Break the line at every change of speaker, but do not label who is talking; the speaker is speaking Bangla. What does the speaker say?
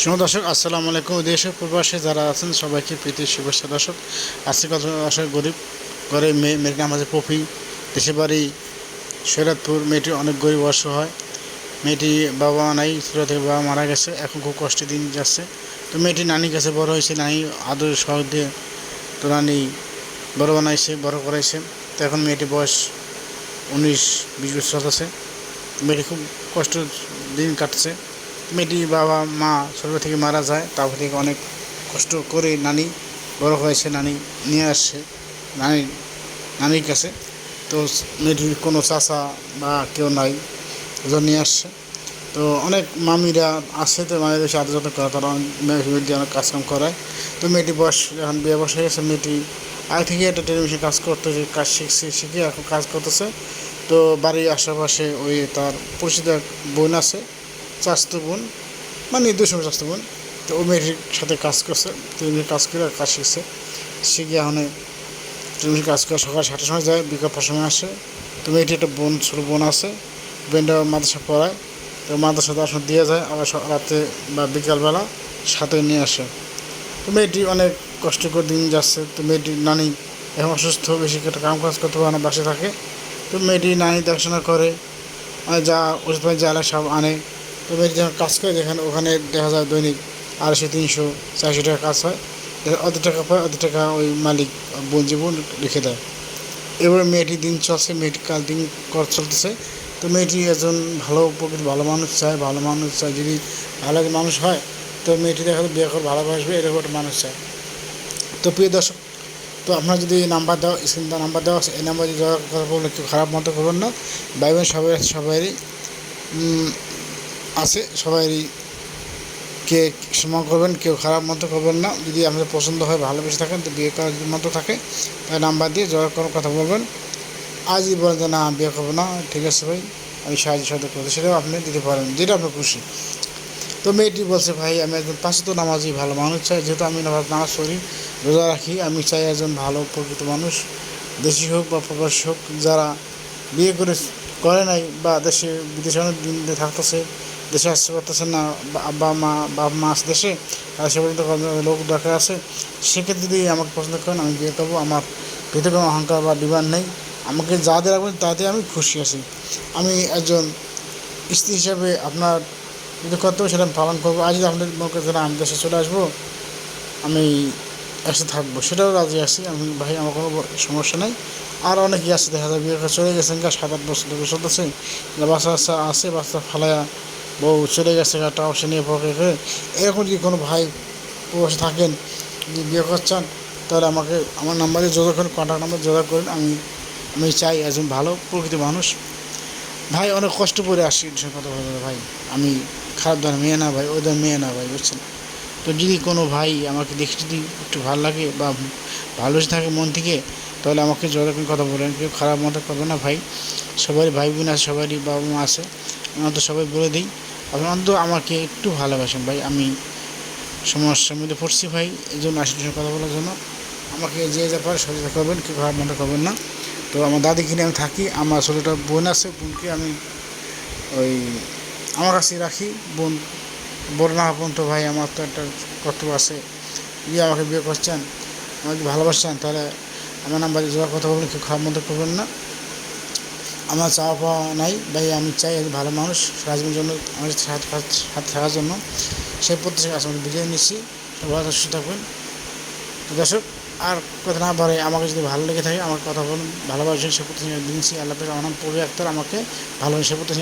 শুভ দর্শক, আসসালামু আলাইকুম। দেশ প্রবাসে যারা আছেন, সবাইকে প্রীতি, শুভেচ্ছা দর্শক। আজকে কত আসলে গরিব ঘরে মেয়ে, মেয়ের নাম আছে পপি। দেশের বাড়ি সৈরাতপুর। মেয়েটি অনেক গরিব অসহায় মেয়েটি বাবা নাই, ছোটো থেকে বাবা মারা গেছে। এখন খুব কষ্টে দিন যাচ্ছে। তো মেয়েটি নানির কাছে বড় হয়েছে। নানি আদর সহ দিয়ে তো নানি বড় বানাইছে, বড় করাইছে। তো এখন মেয়েটি বয়স উনিশ, বিশ বছর আছে। মেয়েটি খুব কষ্ট দিন কাটছে। মেয়েটি বাবা, মা ছোটো থেকে মারা যায় তারপর থেকে অনেক কষ্ট করে নানি, বড় হয়েছে নানি, নিয়ে আসছে নানি, নানির কাছে। তো মেয়েটির কোনো চাচা বা কেউ নাই ওজন নিয়ে আসছে। তো অনেক মামিরা আছে তো, মামিদের সাথে যত্ন করে, তারা অনেক মেয়ে দিয়ে অনেক কাজকাম করায়। তো মেয়েটি বয়স এখন বিয়ে বয়স হয়ে গেছে, মেয়েটি আগে থেকে একটা টেলিভিশন কাজ করতেছে কাজ শিখছে, শিখে এখন কাজ করতেছে। তো বাড়ির আশেপাশে ওই তার পরিচিত এক বোন আছে চাস্তো বোন মানে দুশো চাস্তো বোন তো ওই মেয়েটির সাথে কাজ করছে তিনি কাজ করে কাজ শিখছে। শিখে এখন তুমি কাজ করে, সকাল সাতটার সময় যায় বিকাল পাঁচটার সময় আসে। তো মেয়েটি একটা বোন, ছোটো বোন আছে। বোনটা মাদ্রাসা পড়ায়। তো মাদ্রাসা দর্শন দিয়ে যায়, আবার রাতে বা বিকালবেলা সাথে নিয়ে আসে। তো মেয়েটি অনেক কষ্ট করে দিন যাচ্ছে। তো মেয়েটির নানি এখন অসুস্থ, বেশি একটা কাম কাজ করতে পারে না বাসে থাকে। তো মেয়েটি নানি দেখাশোনা করে মানে যা ওষুধ যা সব আনে। মেয়েটি যখন কাজ করে যেখানে ওখানে দেখা যায় দৈনিক আড়াইশো, তিনশো, চারশো টাকা কাজ হয়। অত টাকা পায়, অত টাকা ওই মালিক, বোন জীবন লিখে দেয়। এবারে মেয়েটি দিন চলছে, মেয়েটি কাল দিন কর চলতেছে। তো মেয়েটি একজন ভালো প্রকৃতি ভালো মানুষ চায়, ভালো মানুষ চায়। যদি ভালো মানুষ হয়, তো মেয়েটি দেখা বিয়ে করে ভালোবাসবে, এরকম একটা মানুষ চায়। তো প্রিয় দর্শক, তো আপনার যদি এই নাম্বার দেওয়া, স্ক্রিন নাম্বার দেওয়া আছে, এই নাম্বার যদি যোগাযোগ কথা বললে কেউ খারাপ মতো করবেন না। ভাই বোন সবাই আছে সবাইরই কে সম্মান করবেন, কেউ খারাপ মতো করবেন না। যদি আপনাদের পছন্দ হয়, ভালোবেসে থাকেন, তো বিয়ে করার মতো থাকে তাই নাম্বার দিয়ে যোগাযোগ করার কথা বলবেন। আজই বলেন যে না, বিয়ে করব না, ঠিক আছে ভাই, আমি সাহায্য সাহায্য করব সেটাও আপনি দিতে পারেন, যেটা আপনার খুশি। তো মেয়েটি বলছে, ভাই, আমি একজন পাশে তো নামাজি, ভালো মানুষ চাই। যেহেতু আমি নামাজ নামাজ পড়ি, রোজা রাখি, আমি চাই একজন ভালো, প্রকৃত মানুষ, দেশি হোক বা প্রবাসী হোক, যারা বিয়ে করে করে নাই বা দেশে, বিদেশে অনেক দিন থাকতেছে দেশে আসতে পারতেছে না আব্বা, মা, বাবা মা আছে দেশে, আর সে পর্যন্ত লোক দরকার আছে, সেক্ষেত্রে যদি আমাকে পছন্দ করেন, আমি বিয়ে করব। আমার ভিতরে কোনো অহংকার বা ডিমান্ড নেই। আমাকে যা দিয়ে রাখবেন তাতে আমি খুশি আছি। আমি একজন স্ত্রী হিসাবে আপনার যদি কর্তব্য, সেটা আমি পালন করব। আজ যদি আপনাদের মনে করেন আমি দেশে চলে আসব, আমি একসাথে থাকব। সেটাও রাজি আছি। আমি, ভাই, আমার কোনো সমস্যা নেই। আর অনেকেই আছে, দেখা যায়, বিয়ে চলে গেছেন সাত আট বছর চলতেছে। বাচ্চা বাচ্চা আছে বাচ্চা ফালায়া বউ চলে গেছে টাকা নিয়ে পকে করে। এরকম যদি কোনো ভাই বসে থাকেন, যদি বিয়ে করছেন, তাহলে আমাকে আমার নাম্বারে যোগাযোগ করেন কন্ট্যাক্ট নাম্বার যোগাযোগ করেন। আমি আমি চাই একজন ভালো প্রকৃতি মানুষ। ভাই, অনেক কষ্ট করে আসি কথা বলতে ভাই। আমি খারাপ ধর মেয়ে না, ভাই ওই ধর মেয়ে না, ভাই, বুঝছেন? তো যদি কোনো ভাই আমাকে দেখে যদি একটু ভালো লাগে বা ভালোবেসে থাকে মন থেকে, তাহলে আমাকে যতক্ষণ কথা বলেন। কেউ খারাপ মতো করবে না, ভাই। সবারই ভাই বোন আছে, সবারই বাবা মা আছে। আমরা তো সবাই বলে দিই। আপনি অন্তত আমাকে একটু ভালোবাসেন ভাই। আমি সমস্যার মধ্যে পড়ছি ভাই এই জন্য সঙ্গে কথা বলার জন্য। আমাকে যে যা পারে সহযোগিতা করবেন, কেউ খারাপ মতো করবেন না। তো আমার দাদি কিনে আমি থাকি, আমার ছোটোটা বোন আছে, বোনকে আমি ওই আমার কাছে রাখি। বোন বড় না বোন তো ভাই, আমার তো একটা কর্তব্য আছে। যদি আমাকে বিয়ে করছেন, আমাকে ভালোবাসছেন, তাহলে আমার নাম্বারে যাওয়ার কথা বলবেন, কেউ খারাপ মতো করবেন না। আমার চাওয়া পাওয়া নাই। ভাই, আমি চাই ভালো মানুষ রাজমের জন্য আমাদের হাত থাকার জন্য। সেই প্রত্যেক কাছে আমি বিরিয়ানি নিচ্ছি। সবাই সুস্থ থাকবেন। দর্শক, আর কথা না পারে আমাকে যদি ভালো লেগে থাকে, আমার কথা বলুন। ভালোবাসেন সে প্রত্যেক দিনছি আল্লাহ আমার পবি আক্তার আমাকে ভালোবাসে প্রত্যেক